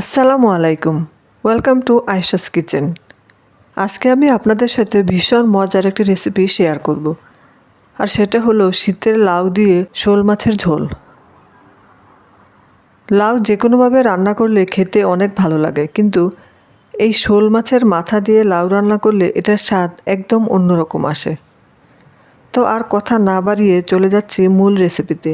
আসসালামু আলাইকুম। Welcome to Ayesha's kitchen আজকে আমি আপনাদের সাথে ভীষণ মজার একটি রেসিপি শেয়ার করব। আর সেটা হলো শীতের লাউ দিয়ে শোল মাছের ঝোল। লাউ যে কোনোভাবে রান্না করলে খেতে অনেক ভালো লাগে, কিন্তু এই শোল মাছের মাথা দিয়ে লাউ রান্না করলে এটার স্বাদ একদম অন্যরকম আসে। তো আর কথা না বাড়িয়ে চলে যাচ্ছি মূল রেসিপিতে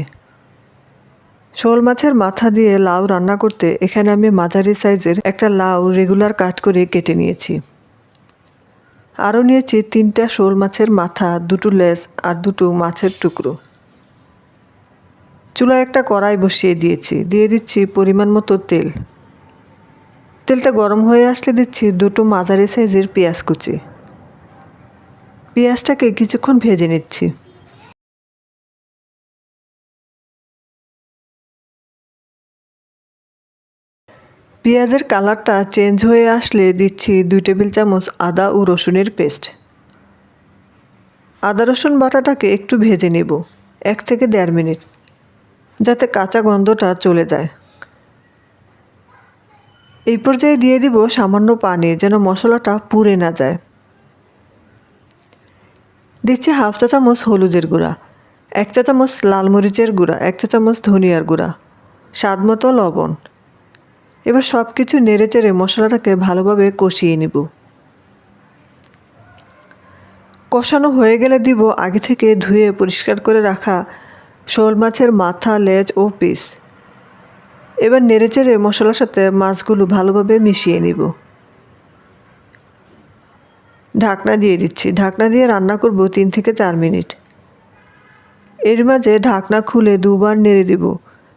শোল মাছের মাথা দিয়ে লাউ রান্না করতে এখানে আমি মাঝারি সাইজের একটা লাউ রেগুলার কাট করে কেটে নিয়েছি। আরও নিয়েছি তিনটা শোল মাছের মাথা, দুটো লেস আর দুটো মাছের টুকরো। চুলায় একটা কড়াই বসিয়ে দিয়েছি, দিয়ে দিচ্ছি পরিমাণ মতো তেল। তেলটা গরম হয়ে আসলে দিচ্ছি দুটো মাঝারি সাইজের পেঁয়াজ কুচি। পেঁয়াজটাকে কিছুক্ষণ ভেজে নিচ্ছি। পেঁয়াজের কালারটা চেঞ্জ হয়ে আসলে দিচ্ছি দুই টেবিল চামচ আদা ও রসুনের পেস্ট। আদা রসুন বাটাটাকে একটু ভেজে নেব, এক থেকে দেড় মিনিট, যাতে কাঁচা গন্ধটা চলে যায়। এই পর্যায়ে দিয়ে দিব সামান্য পানি যেন মশলাটা পুড়ে না যায়। দিচ্ছি হাফ চা চামচ হলুদের গুঁড়া, এক চা চামচ লাল মরিচের গুঁড়া, এক চা চামচ ধনিয়ার গুঁড়া, স্বাদ মতো লবণ। এবার সব কিছু নেড়ে চেড়ে মশলাটাকে ভালোভাবে কষিয়ে নিব। কষানো হয়ে গেলে দিব আগে থেকে ধুয়ে পরিষ্কার করে রাখা শোল মাছের মাথা, লেজ ও পিস। এবার নেড়ে চেড়ে মশলার সাথে মাছগুলো ভালোভাবে মিশিয়ে নিব। ঢাকনা দিয়ে দিচ্ছি। ঢাকনা দিয়ে রান্না করব তিন থেকে চার মিনিট। এর মাঝে ঢাকনা খুলে দুবার নেড়ে দিব।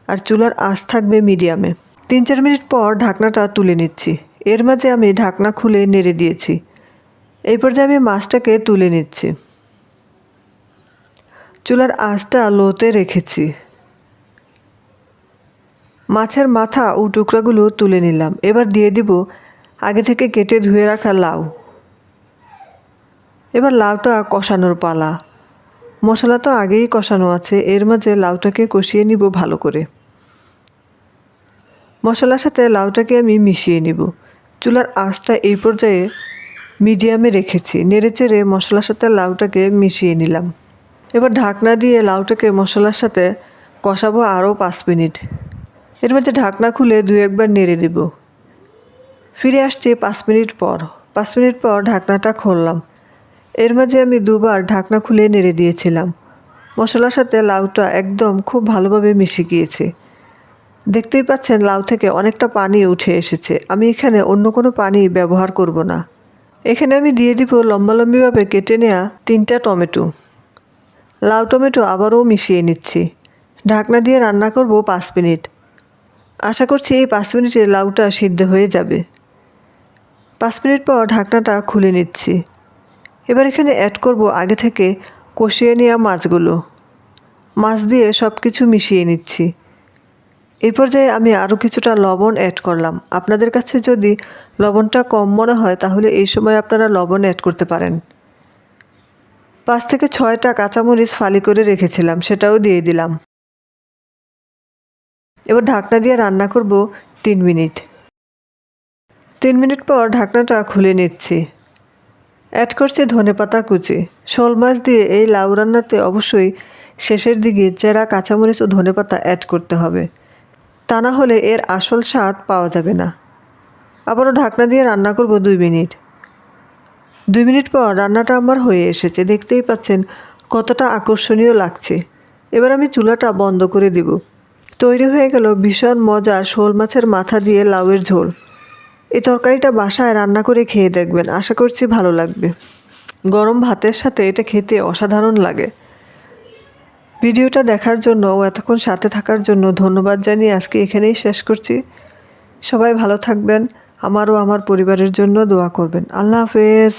আর চুলার আঁচ থাকবে মিডিয়ামে। তিন চার মিনিট পর ঢাকনাটা তুলে নিচ্ছি। এর মাঝে আমি ঢাকনা খুলে নেড়ে দিয়েছি। এই পর্যায়ে আমি মাছটাকে তুলে নিচ্ছি। চুলার আঁচটা লোতে রেখেছি। মাছের মাথা ও টুকরাগুলো তুলে নিলাম। এবার দিয়ে দিব আগে থেকে কেটে ধুয়ে রাখা লাউ। এবার লাউটা কষানোর পালা। মশলা তো আগেই কষানো আছে, এর মাঝে লাউটাকে কষিয়ে নিব ভালো করে। মশলার সাথে লাউটাকে আমি মিশিয়ে নিব। চুলার আঁচটা এই পর্যায়ে মিডিয়ামে রেখেছি। নেড়ে চেড়ে মশলার সাথে লাউটাকে মিশিয়ে নিলাম। এবার ঢাকনা দিয়ে লাউটাকে মশলার সাথে কষাবো আরও পাঁচ মিনিট। এর মধ্যে ঢাকনা খুলে দু একবার নেড়ে দেব। ফিরে আসছি পাঁচ মিনিট পর। পাঁচ মিনিট পর ঢাকনাটা খুললাম। এর মাঝে আমি দুবার ঢাকনা খুলে নেড়ে দিয়েছিলাম। মশলার সাথে লাউটা একদম খুব ভালোভাবে মিশে গিয়েছে। দেখতেই পাচ্ছেন লাউ থেকে অনেকটা পানি উঠে এসেছে। আমি এখানে অন্য কোনো পানি ব্যবহার করব না। এখানে আমি দিয়ে দিব লম্বালম্বিভাবে কেটে নেওয়া তিনটা টমেটো। লাউ টমেটো আবারও মিশিয়ে নিচ্ছি। ঢাকনা দিয়ে রান্না করব পাঁচ মিনিট। আশা করছি এই পাঁচ মিনিটে লাউটা সিদ্ধ হয়ে যাবে। পাঁচ মিনিট পর ঢাকনাটা খুলে নিচ্ছি। এবার এখানে অ্যাড করব আগে থেকে কষিয়ে নেওয়া মাছগুলো। মাছ দিয়ে সব কিছু মিশিয়ে নিচ্ছি। এই পর্যায়ে আমি আরও কিছুটা লবণ অ্যাড করলাম। আপনাদের কাছে যদি লবণটা কম মনে হয়, তাহলে এই সময় আপনারা লবণ অ্যাড করতে পারেন। পাঁচ থেকে ছয়টা কাঁচামরিচ ফালি করে রেখেছিলাম, সেটাও দিয়ে দিলাম। এবার ঢাকনা দিয়ে রান্না করব তিন মিনিট। তিন মিনিট পর ঢাকনাটা খুলে নিচ্ছি। অ্যাড করছি ধনে পাতা কুচি। শোল মাছ দিয়ে এই লাউ রান্নাতে অবশ্যই শেষের দিকে চেরা, কাঁচামরিচ ও ধনে পাতা অ্যাড করতে হবে। তা না হলে এর আসল স্বাদ পাওয়া যাবে না। আবারও ঢাকনা দিয়ে রান্না করব দুই মিনিট। দুই মিনিট পর রান্নাটা আমার হয়ে এসেছে। দেখতেই পাচ্ছেন কতটা আকর্ষণীয় লাগছে। এবার আমি চুলাটা বন্ধ করে দিব। তৈরি হয়ে গেল ভীষণ মজা শোল মাছের মাথা দিয়ে লাউয়ের ঝোল। এই তরকারিটা বাসায় রান্না করে খেয়ে দেখবেন। আশা করছি ভালো লাগবে। গরম ভাতের সাথে এটা খেতে অসাধারণ লাগে। ভিডিওটা দেখার জন্য ও এতক্ষণ সাথে থাকার জন্য ধন্যবাদ জানিয়ে আজকে এখানেই শেষ করছি। সবাই ভালো থাকবেন আমারও আমার পরিবারের জন্য দোয়া করবেন। আল্লাহ হাফেজ।